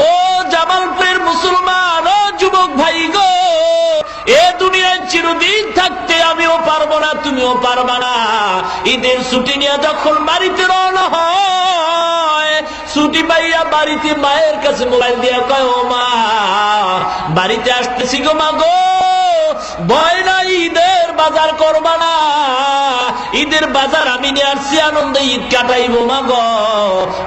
ও জামালপুরের মুসলমান, ও যুবক ভাই গো, এ দুনিয়ায় চিরদিন থাকতে আমিও পারব না, তুমিও পারবা না। ঈদের ছুটি নিয়ে যখন বাড়িতে রওনা হয়, ছুটি পাইয়া বাড়িতে মায়ের কাছে মোবাইল দিয়া কয় মা, বাড়িতে আসতেছি গো মা গো, ভয় নাই ঈদের বাজার করবা না। ঈদের বাজার আমি নিয়ে আসছি, আনন্দে ঈদ কাটাইবো, মা গো।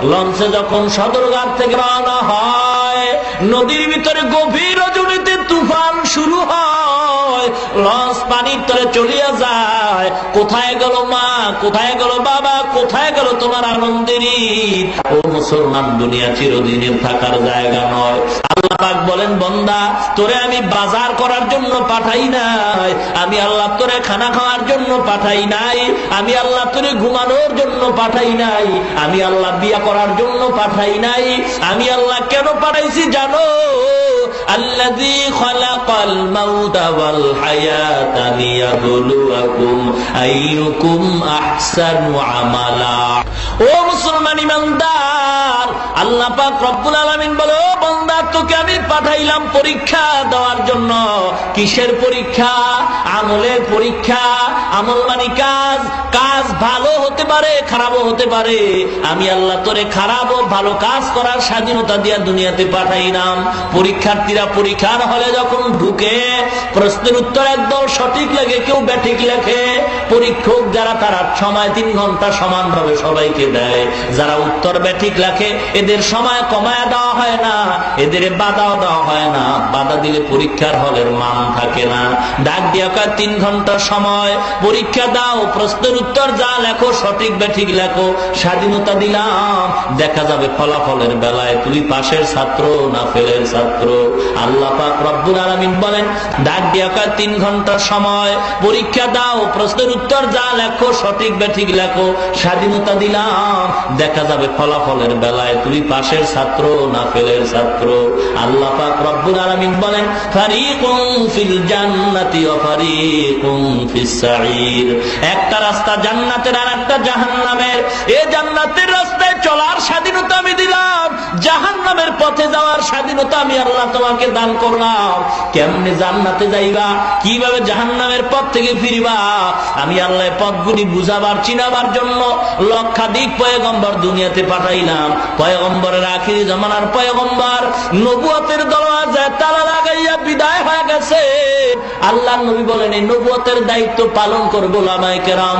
লঞ্চে যখন সদরঘাট থেকে রওনা হয়, নদীর ভিতরে গভীর রজনীতে তুফান শুরু হয়। লঞ্চ পানির তলে চলিয়া যায়। কোথায় গেল মা? কোথায় গেল বাবা? কোথায় গেল তোমার আনন্দের ঈদ? ও মুসলমান, দুনিয়া চিরদিনের থাকার জায়গা নয়। পাক বলেন বন্দা তোরে আমি বাজার করার জন্য পাঠাই নাই আমি আল্লাহ তোরে খানা খাওয়ার জন্য পাঠাই নাই আমি আল্লাহ তোরে ঘুমানোর জন্য পাঠাই নাই আমি আল্লাহ বিয়া করার জন্য পাঠাই নাই আমি আল্লাহ কেন পাঠাইছি জানো الذي خلق الموت والحياة ليبلوكم أيكم أحسن عملا ও মুসলমান ইমানদার আল্লাহ পাক বলে বান্দা, তোকে আমি পাঠাইলাম পরীক্ষা দেওয়ার জন্য। কিসের পরীক্ষা? আমলের পরীক্ষা, আমল মানে কাজ। কাজ ভালো হতে পারে, খারাপও হতে পারে। আমি আল্লাহ তোরে খারাপ ও ভালো কাজ করার স্বাধীনতা দিয়া দুনিয়াতে পাঠাইলাম। পরীক্ষার্থীরা পরীক্ষার হলে যখন ঢুকে, প্রশ্নের উত্তর একদম সঠিক লাগে কেউ ব্যাঠিক লেখে। পরীক্ষক যারা তারা সময় তিন ঘণ্টা সমানভাবে সবাইকে দেয়। যারা উত্তর ব্যাঠিক লেখে এদের সময় কমায় দেওয়া হয় না, এদের বাধাও দেওয়া হয় না। বাধা দিলে পরীক্ষার হলের মান থাকে না। ডাক দিয়া তিন ঘণ্টা সময়, পরীক্ষা দাও, প্রশ্নের উত্তর যা লেখো, সঠিক ব্যাঠিক লেখো, স্বাধীনতা দিলাম, দেখা যাবে ফলাফলের বেলায় তুমি পাশের ছাত্র না ফেলের ছাত্র। আল্লাহ পাক রব্বুল আলামিন বলেন, ডাক দিয়া তিন ঘণ্টা সময়, পরীক্ষা দাও, প্রশ্নের উত্তর যা লেখো, সঠিক ব্যাঠিক লেখো, স্বাধীনতা দিলাম। দেখা যাবে ফলাফলের বেলায় তুমি পাশের ছাত্র না ফেলের ছাত্র। আল্লাহ পাক রব্বুল আলামিন বলেন ফারিকুম ফিল জান্নাতি ওয়া ফারিকুম ফিস একটা রাস্তা জান্নাতের আর একটা জাহান্নামের। এই জান্নাতের রাস্তায় চলার স্বাধীনতা আমি দিলাম। জাহান্নামের পথে যাওয়ার স্বাধীনতা আমি আল্লাহ তোমাকে দান করলাম। কেমনে জান্নাতে যাইবা? কীভাবে জাহান্নামের পথ থেকে ফিরিবা? আমি আল্লাহ পথগুলি বুঝাবার, চিনাবার জন্য লক্ষাধিক পয়গম্বর দুনিয়াতে পাঠাইলাম। পয়গম্বরের আখিরি জমানার পয়গম্বর নবুয়তের দরওয়াজায় তালা লাগাইয়া বিদায় হয়ে গেছে। আল্লাহ নবী বলেন, এই নবুয়তের দায়িত্ব পালন করব লামায় কেরাম।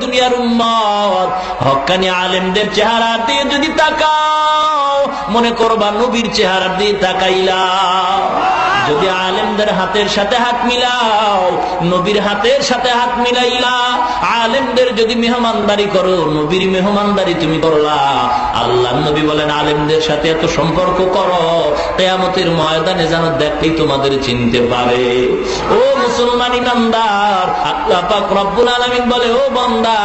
দুনিয়ার আলেমদের চেহারা দিয়ে যদি তাকাও মনে করবা নবীর চেহারা দিয়ে তাকাইলা যদি আলেমদের হাতের সাথে হাত মিলাও, নবীর হাতের সাথে হাত মিলাইলা, আলেমদের যদি মেহমানদারি করো, নবীর মেহমানদারি তুমি করলা। আল্লাহ নবী বলেন, আলেমদের সাথে এত সম্পর্ক করো, কেয়ামতের ময়দানে যেন দেখলেই তোমাদের চিনতে পারে। ও মুসলমান ইমানদার, আল্লাহ রব্বুল আলামিন বলে, ও বান্দা,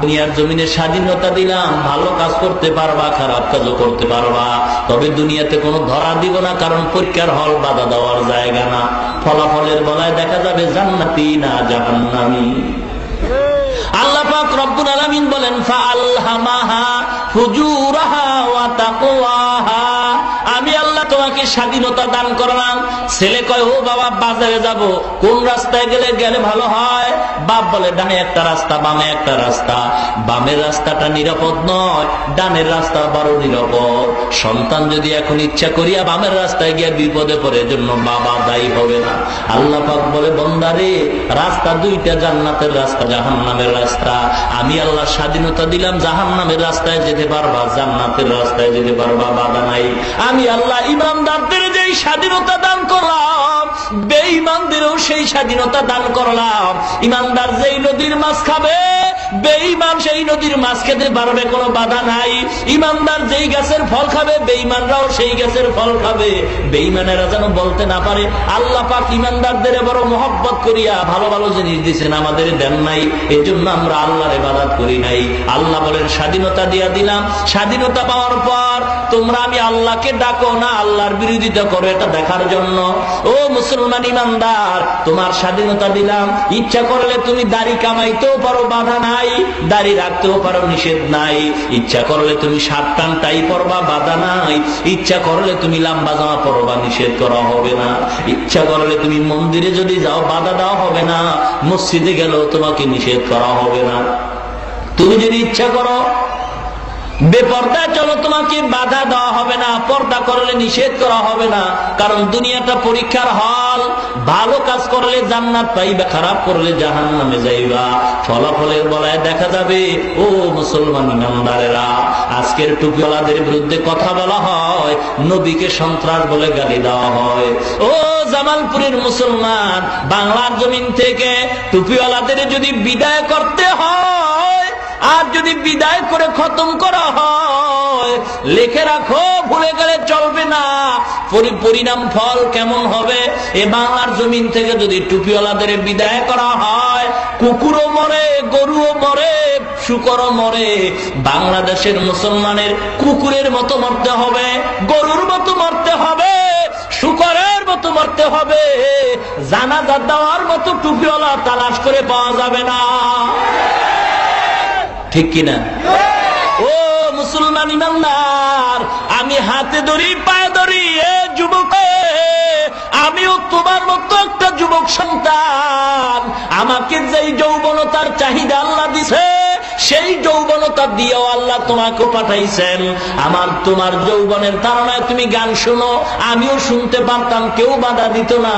দুনিয়ার জমিনে স্বাধীনতা দিলাম, ভালো কাজ করতে পারবা, খারাপ কাজও করতে পারবা। তবে দুনিয়াতে কোনো ধরা দিব না, কারণ পরীক্ষার হল বাধা দেওয়ার জায়গা না। ফলাফলের বলায় দেখা যাবে জান্নাতি না জাহান্নামি। আল্লাহ পাক রব্বুল আলামিন বলেন, ফাআলহামাহা ফুজুরাহা ওয়া তাকওয়া। তোমাকে স্বাধীনতা দান করলাম ছেলে কয়, ও বাবা, বাজারে যাব। কোন রাস্তায় গেলে গেলে ভালো হয়? বাপ বলে, ডানে একটা রাস্তা, বামে একটা রাস্তা। বামের রাস্তাটা নিরাপদ নয়, ডানের রাস্তা বড় নিরাপদ। সন্তান যদি এখন ইচ্ছা করিয়া বামের রাস্তায় গিয়ে বিপদে পড়ে জন্য বাবা দায়ী হবে না। আল্লাহ পাক বলে বন্দারে রাস্তা দুইটা জান্নাতের রাস্তা জাহান নামের রাস্তা। আমি আল্লাহ স্বাধীনতা দিলাম জাহান নামের রাস্তায় যেতে পারবা, জান্নাতের রাস্তায় যেতে পারবা, বাধা নাই। আমি আল্লাহ ইমানদারদের যেই স্বাধীনতা দান করলাম, বেঈমানদেরও সেই স্বাধীনতা দান করলাম। ইমানদার যেই নদীর মাছ খাবে, বেঈমান সেই নদীর মাছ খেতে পারবে, কোনো বাধা নাই। ইমানদার যেই গাছের ফল খাবে, বেঈমানরাও সেই গাছের ফল খাবে। বেঈমানেরা যেন বলতে না পারে, আল্লাহ পাক ইমানদারদের বড় মহব্বত করিয়া ভালো ভালো জিনিস দিচ্ছেন আমাদের দেন নাই। এই জন্য আমরা আল্লাহর ইবাদত করি নাই। আল্লাহ বলেন, স্বাধীনতা দিয়া দিলাম। স্বাধীনতা পাওয়ার পর তোমরা আমি আল্লাহকে ডাকো না আল্লাহর বিরোধিতা করো, এটা দেখার জন্য। ও মুসলমান ইমানদার, তোমার স্বাধীনতা দিলাম। ইচ্ছা করলে তুমি দাড়ি কামাইতেও পারো, বাধা নাই। দাড়ি রাখতেও পারো, নিষেধ নাই। ইচ্ছা করলে তুমি সাত টান টাই পরবা, বাধা নাই। ইচ্ছা করলে তুমি লাম্বা জামা পরবা, নিষেধ করা হবে না। ইচ্ছা করলে তুমি মন্দিরে যদি যাও, বাধা দেওয়া হবে না। মসজিদে গেলেও তোমাকে নিষেধ করা হবে না। তুমি যদি ইচ্ছা করো বেপর্দা, চলো তোমাকে বাধা দেওয়া হবে না, পর্দা করলে নিষেধ করা হবে না। কারণ দুনিয়াটা পরীক্ষার হল, ভালো কাজ করলে জান্নাত পাইবা, খারাপ করলে জাহান নামে যাইবা। ফলাফলের বলায় দেখা যাবে, ও মুসলমান ইমানদারেরা, আজকের টুপিওয়ালাদের বিরুদ্ধে কথা বলা হয়, নবীকে সন্ত্রাস বলে গালি দেওয়া হয়। ও জামালপুরের মুসলমান, বাংলার জমিন থেকে টুপিওয়ালাদের যদি বিদায় করতে হয় আর যদি বিদায় করে খতম করা হয়, লিখে রাখো, ভুলে গেলে চলবে না। পরিণাম ফল কেমন হবে? এ বাংলার জমিন থেকে যদি টুপিওয়ালাদের বিদায় করা হয়, কুকুরও মরে, গরুও মরে, শুকরও মরে, বাংলাদেশের মুসলমানের কুকুরের মতো মরতে হবে, গরুর মতো মরতে হবে, শুকরের মতো মরতে হবে, জানাজা দেওয়ার মতো টুপিওয়ালা তালাশ করে পাওয়া যাবে না। ঠিক কিনা? ও মুসলমান ইমানদার, আমি হাতে ধরি, পায়ে ধরি, এ যুবক, আমিও তোমার মতো একটা যুবক সন্তান। আমাকে যেই যৌবনতার চাহিদা আল্লাহ দিছে সেই যৌবনতা দিয়েও আল্লাহ তোমাকে পাঠাইছেন। আমার তোমার যৌবনের ধারণায় তুমি গান শুনো, আমিও শুনতে পারতাম, কেউ বাধা দিত না।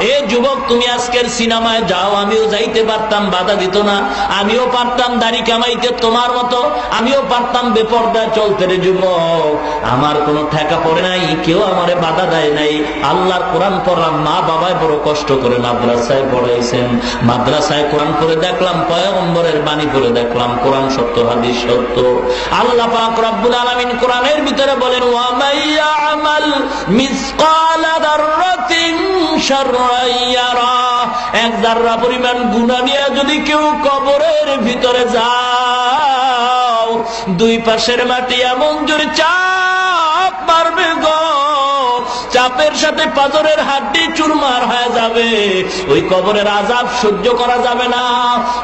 এ যুবক, তুমি আজকের সিনেমায় যাও, আমিও যাইতে পারতাম, বাধা দিত না। আমিও পারতাম দাড়ি কামাইতে তোমার মতো, আমিও পারতাম বেপর্দায় চলতে রে যুবক। আমার কোনো ঠেকা পড়ে নাই, কেউ আমারে বাধা দেয় নাই। আল্লাহর কোরআন পড়লাম মা বাবায় বড় কষ্ট করে মাদ্রাসায় পড়াইছেন। মাদ্রাসায় কোরআন করে দেখলাম, পয়গম্বরের বাণী করে দেখলাম। কোরআন সত্য, হাদিস সত্য। আল্লাহ পাক রব্বুল আলামিন কোরআনের ভিতরে বলেন, ওয়া মাইয়া আমাল মিসকালা দাররাতিন শাররান ইয়ারা। এক জাররা পরিমাণ গুনাহ নিয়ে যদি কেউ কবরের ভিতরে যাও, দুই পাশের মাটি এমন জোরে চাপ মারবে গো। চাপের সাথে পাথরের হাড্ডি চুরমার হয়ে যাবে। ওই কবরের আজাব সহ্য করা যাবে না।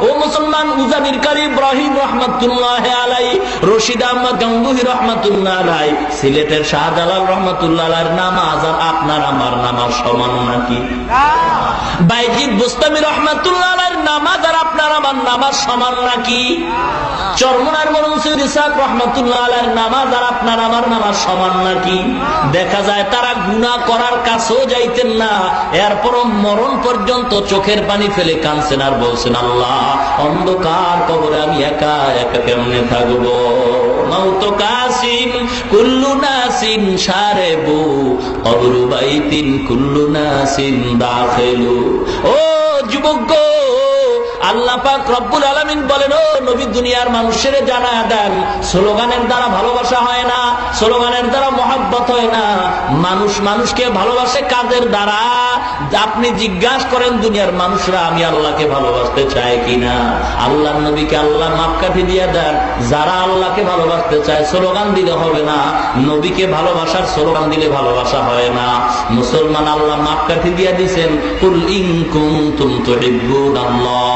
ও মুসলমান, উজানির কারি ইব্রাহিম রহমতুল্লাহ আলাই রশিদ আহমদ গঙ্গুহি রহমতুল্লাহ আলাই সিলেটের শাহজালাল রহমতুল্লাহ নামাজ আর আপনার আপনার আমার নামাজ সমান নাকি? আর আপনার আমার নামাজ সমান নাকি? দেখা যায় তারা গুণা করার কাছেও যাইতেন না। এরপরও মরণ পর্যন্ত চোখের পানি ফেলে কানছেন আর বলছেন, আল্লাহ, অন্ধকার কবরে আমি একা একা কেমনে থাকব? ও যুবক আল্লাহ আপনি জিজ্ঞাসা করেন, দুনিয়ার মানুষরা আমি আল্লাহকে ভালোবাসতে চাই কিনা? আল্লাহ নবীকে আল্লাহ মাপকাঠি দিয়ে দেন। যারা আল্লাহকে ভালোবাসতে চায়, স্লোগান দিলে হবে না। নবীকে ভালোবাসার স্লোগান দিলে ভালোবাসা হয় না। মুসলমান আল্লাহ মাপকাঠি দিয়ে দিছেন, কুল ইন কুনতুম তুহিব্বুনাল্লাহ। ফাত্তাবিউনি ইউহিব্বুকুমুল্লাহ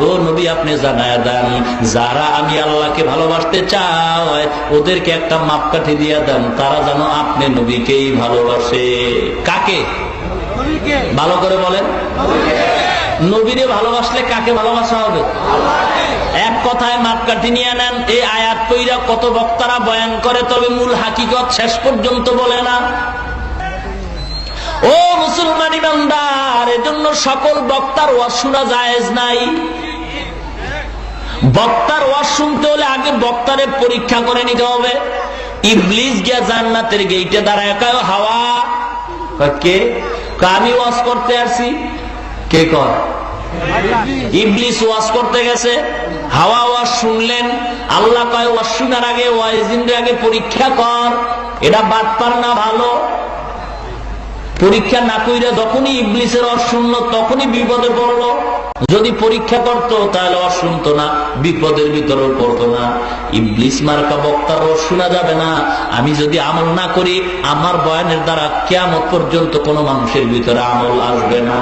ও নবী আপনি জানায় দেন যারা আমি আল্লাহকে ভালোবাসতে চাই ওদেরকে একটা মাপকাঠি দিয়ে দেন তারা যেন আপনি নবীকেই ভালোবাসে। কাকে? ভালো করে বলেন। নবীরে ভালোবাসলে কাকে ভালোবাসা হবে? এক কথায় মাপকাঠি নিয়ে নেন এই আয়াত পইরা কত বক্তারা বয়ান করে তবে মূল হাকিকত শেষ পর্যন্ত বলে না। ও মুসলমান ইমানদার, এজন্য সকল বক্তার ওয়াজ শোনা জায়েজ নাই। বক্তার ওয়াজ শুনতে হলে আগে বক্তারে পরীক্ষা করে নিতে হবে। ইবলিস গিয়া জান্নাতের গেইটে দাঁড়ায় কয় হাওয়া। কে? আমি ওয়াজ করতে আসছি। কে কর ইবলিস ওয়াজ করতে গেছে। হাওয়া ওয়াজ শুনলেন। আল্লাহ কয়, ওয়াজ শোনার আগে ওয়াইজিনের আগে পরীক্ষা কর। এটা বাটপার না, ভালো। পরীক্ষা না কইরা যখনই ইবলিসের অশুন্য, তখনই বিপদে পড়ল। যদি পরীক্ষা করতো, তাহলে অশুনত শুনতো না, বিপদের ভিতরে পড়তো না। ইবলিস মার্কা বক্তার শোনা যাবে না। আমি যদি আমল না করি, আমার বয়ানের দ্বারা কেমন পর্যন্ত কোনো মানুষের ভিতরে আমল আসবে না।